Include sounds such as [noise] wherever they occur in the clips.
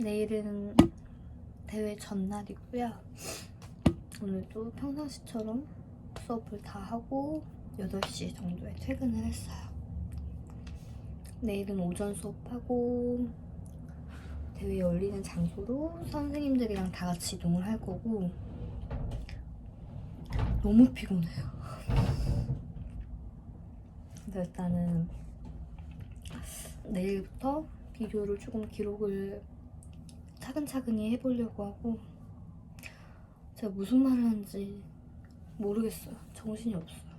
내일은 대회 전날이고요. 오늘도 평상시처럼 수업을 다 하고 8시 정도에 퇴근을 했어요. 내일은 오전 수업하고 대회 열리는 장소로 선생님들이랑 다 같이 이동을 할 거고 너무 피곤해요. 그래서 일단은 내일부터 비디오를 조금 기록을 차근차근히 해보려고 하고 제가 무슨 말을 하는지 모르겠어요. 정신이 없어요.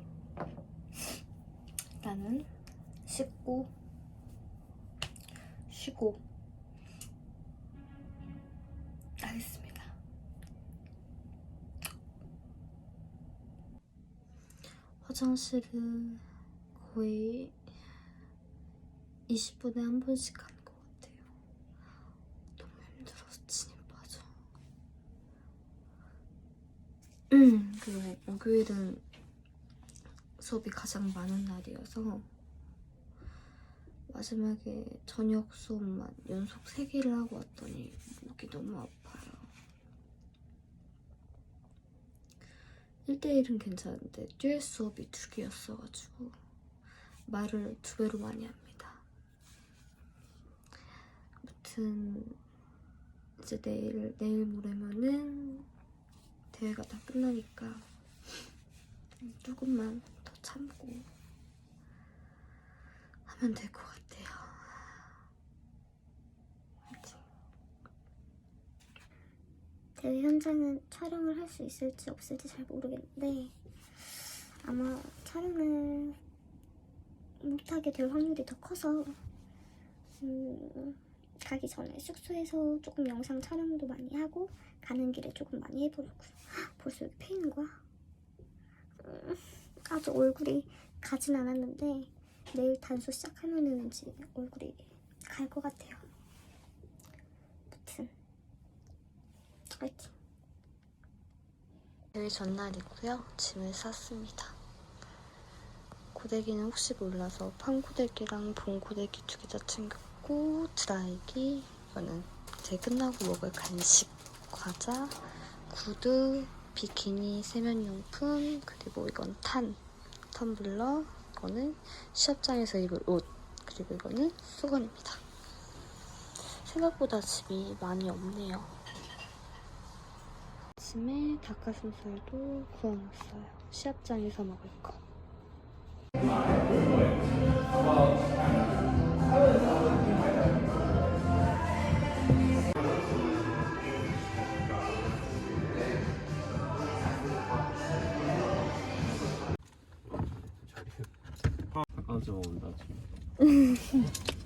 일단은 씻고 쉬고 하겠습니다. 화장실을 거의 20분에 한 번씩 가는 것 같아요. 너무 힘들어서 진이 빠져. 음, 그리고 목요일은 수업이 가장 많은 날이어서 마지막에 저녁 수업만 연속 3개를 하고 왔더니 목이 너무 아파요. 1대1은 괜찮은데 듀엣 수업이 두 개였어가지고 말을 두 배로 많이 합니다. 아무튼 이제 내일 내일 모레면은 대회가 다 끝나니까 조금만 더 참고 하면 될 것 같아요. 대회 현장은 촬영을 할 수 있을지 없을지 잘 모르겠는데 아마 촬영을 못하게 될 확률이 더 커서 음, 가기 전에 숙소에서 조금 영상 촬영도 많이 하고 가는 길에 조금 많이 해보려고요. 헉, 벌써 여기 패이는 거야? 음, 아직 얼굴이 가진 않았는데 내일 단수 시작하면은 왠지 얼굴이 갈 것 같아요. 아무튼 화이팅! 대회 전날이고요. 짐을 쌌습니다. 고데기는 혹시 몰라서 판고데기랑 봉고데기 두 개 다 챙겼고 드라이기 이거는 이제 끝나고 먹을 간식, 과자, 구두, 비키니, 세면용품 그리고 이건 탄, 텀블러 이거는 시합장에서 입을 옷 그리고 이거는 수건입니다. 생각보다 짐이 많이 없네요. 아침에 닭가슴살도 구워놨어요. 시합장에서 먹을 거. 아저 온다 지금. [laughs]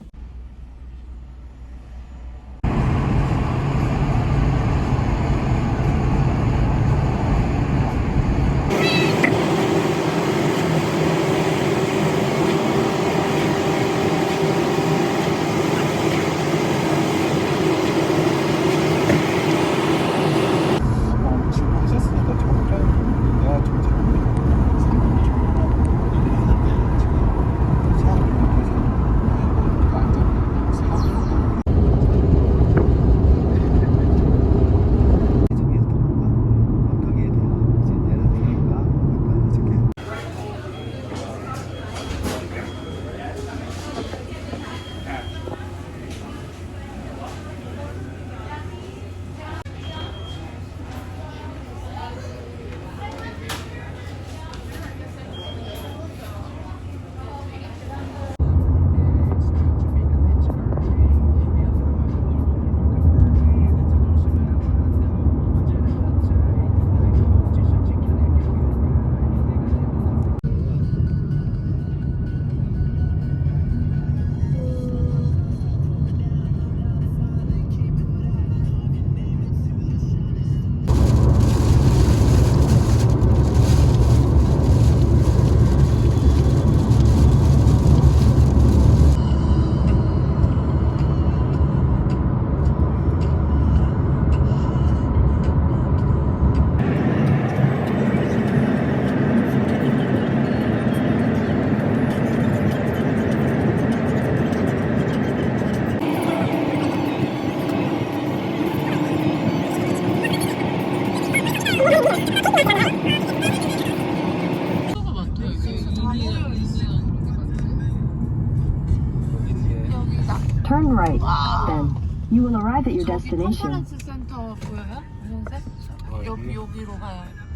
Turn right. Then you will arrive at your destination.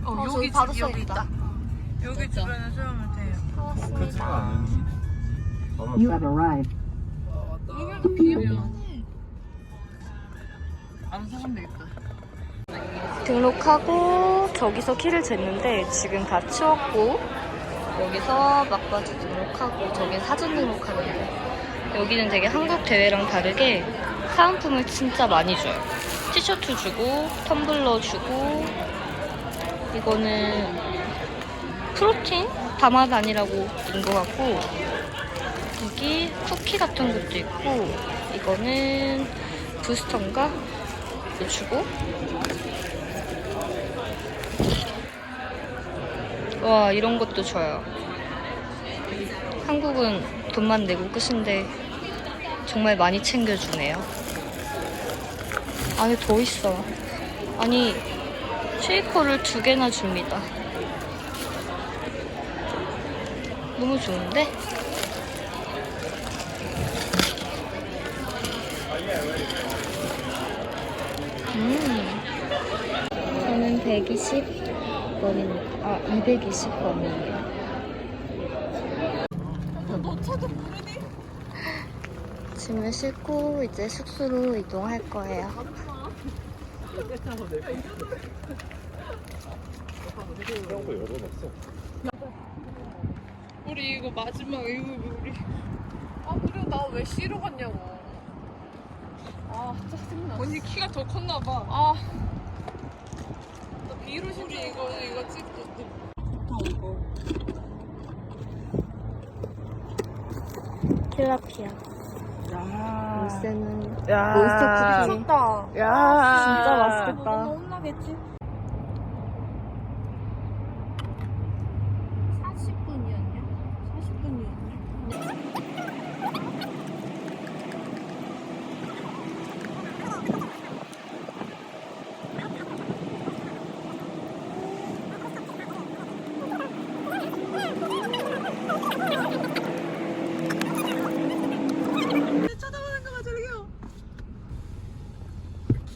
어, 여기 바로 여기 있다. 여기 주변에 소염을 돼요. 크지가 않은 You have arrived. 이게 비행이야. 아는 사람 되겠다. 등록하고 저기서 키를 쟀는데 지금 다 치웠고 여기서 막바지 등록하고 저긴 사전 등록하는데 여기는 되게 한국 대회랑 다르게 사은품을 진짜 많이 줘요. 티셔츠 주고 텀블러 주고 이거는 프로틴 담아 다니라고 준것 같고 여기 쿠키 같은 것도 있고 이거는 부스터인가? 주고 와 이런 것도 줘요. 한국은 돈만 내고 끝인데 정말 많이 챙겨주네요. 안에 더 있어. 아니 쉐이커를 두 개나 줍니다. 너무 좋은데? 음. 저는 120원입니다. 아, 220원이에요. 짐을 싣고 이제 숙소로 이동할 거예요. 우리 이거 마지막 이거 우리. 아 그리고 나왜 C로 갔냐고. 아 짜증나. 언니 키가 더 컸나 봐 아 신리 이거 이거 찍고 틸라피아. 물새는 야 몬스터 쿠키. 미쳤다. 야 진짜 맛있겠다. 혼나겠지? 40분이었냐? 40분이었냐?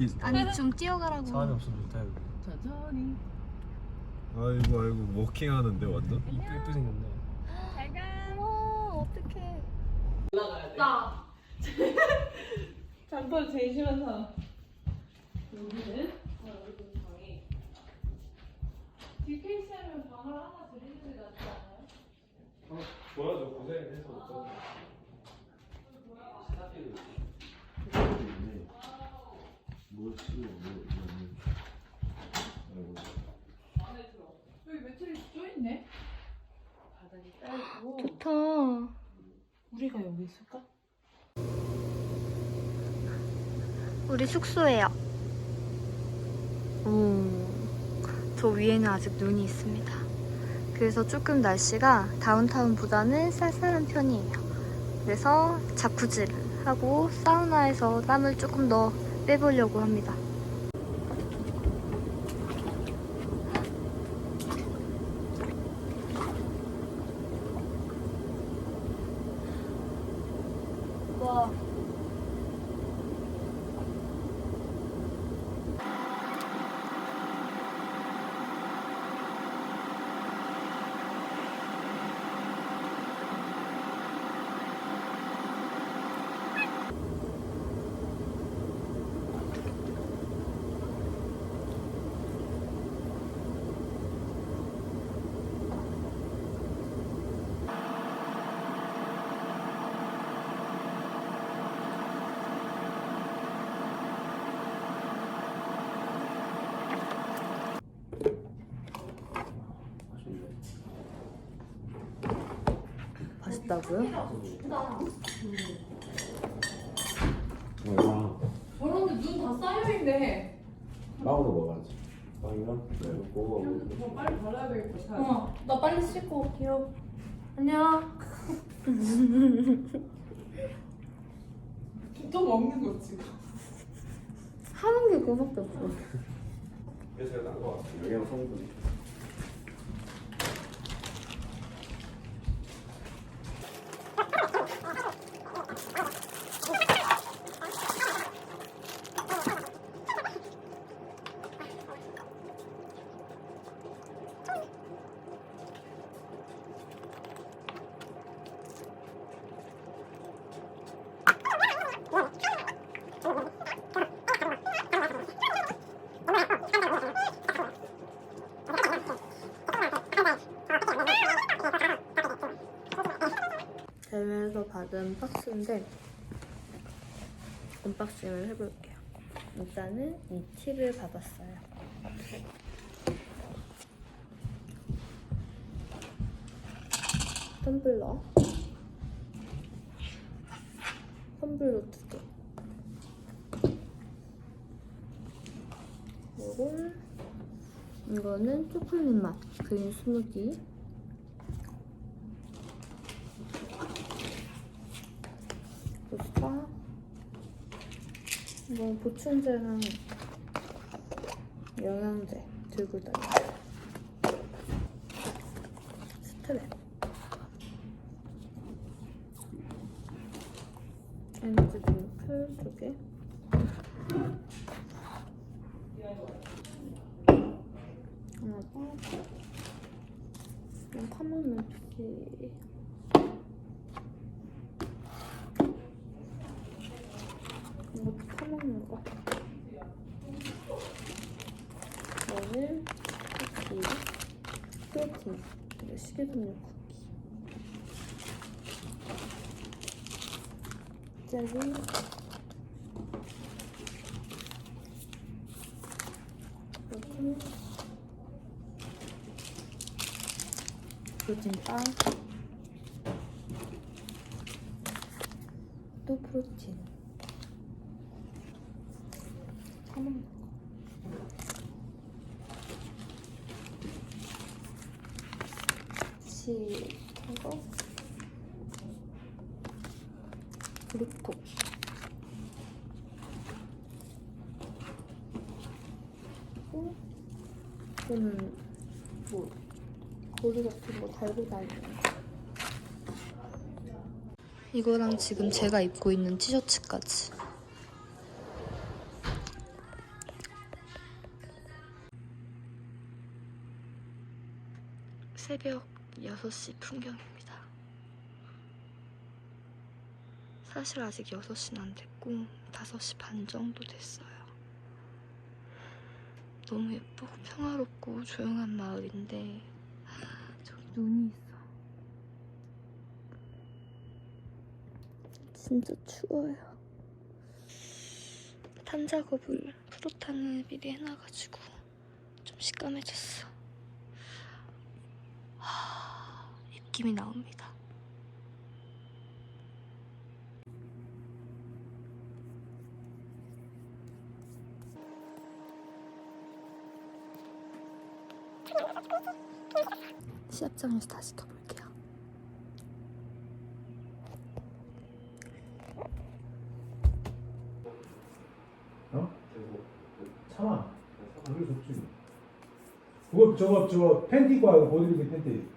기. 아니 좀 뛰어가라고. 사람이 없으면 좋다 이거. 천천히 아이고 아이고 워킹 하는데 완전. 이쁘 이쁘 생겼네. 어, 어떡해. [laughs] 잠깐 제일 심한 사람 여기는 아 여기 방이 DKC하면 방을 하나 드리는 게 낫지 않아요? 좋아져 고생해서 못 뭘뭐 이거는. 아이고. 여기 매트리스 쪼있네 바닥이 깔고 좋다. 우리가 여기 있을까? 우리 숙소예요. 오, 저 위에는 아직 눈이 있습니다. 그래서 조금 날씨가 다운타운보다는 쌀쌀한 편이에요. 그래서 자쿠지를 하고 사우나에서 땀을 조금 더 빼보려고 합니다. 와. 맛 있다고요? 와. 저런데 눈 다 쌓여있네 빵으로 먹어야지. 빵이랑 그리고 고거. 저 빨리 발라야 되겠다 어, 나 빨리 씻고 올게요. 안녕. 또 먹는 거지 하는 게 그거밖에 없어. 그래서 것 같아요. 영양 성분 이. 박스인데 언박싱을 해볼게요. 일단은 이 팁을 받았어요. 텀블러 텀블러 두 개. 그리고 이거는 초콜릿 맛 그린 스무디. 보스타. 이건 보충제랑 영양제 들고 다녀요. 스트랩. 에너지 드링크 두 개. 하나가 그냥 파먹는 피. 이것도 파 먹는 거. 이거는 쿠키. 프로틴. 그리고 식이섬유 쿠키. 젤리. 그리고 프로틴 빵. 또 프로틴. 사먹는 거. 치하고 그리고 또 이거는 뭐 고리 같은 거 달고 다니는 거. 이거랑 지금 제가 입고 있는 티셔츠까지. 새벽 6시 풍경입니다. 사실 아직 6시는 안 됐고 5시 반 정도 됐어요. 너무 예쁘고 평화롭고 조용한 마을인데 [gasps] 저기 눈이 있어. 진짜 추워요. 탄 작업을 프로탄을 미리 해놔가지고 좀 식감해졌어. 하, 입김이 나옵니다. 시합장에서 다시 시켜볼게요. 어? 참아. 좋지. 그거 저거 저거 팬티 와요. 보드빌딩 팬티.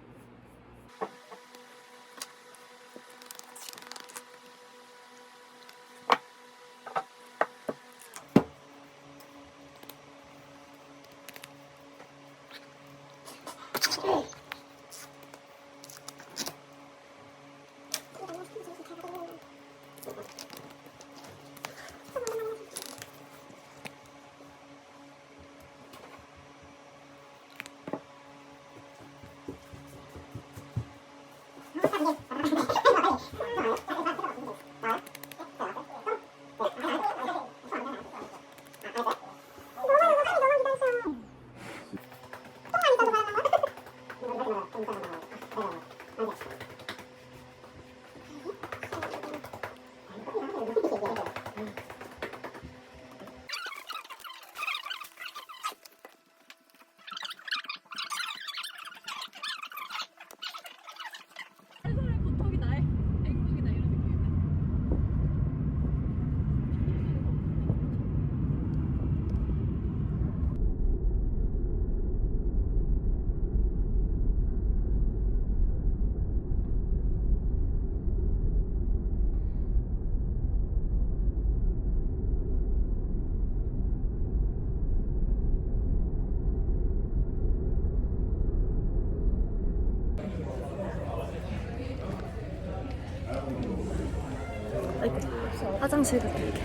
화장실 갔다 올게요.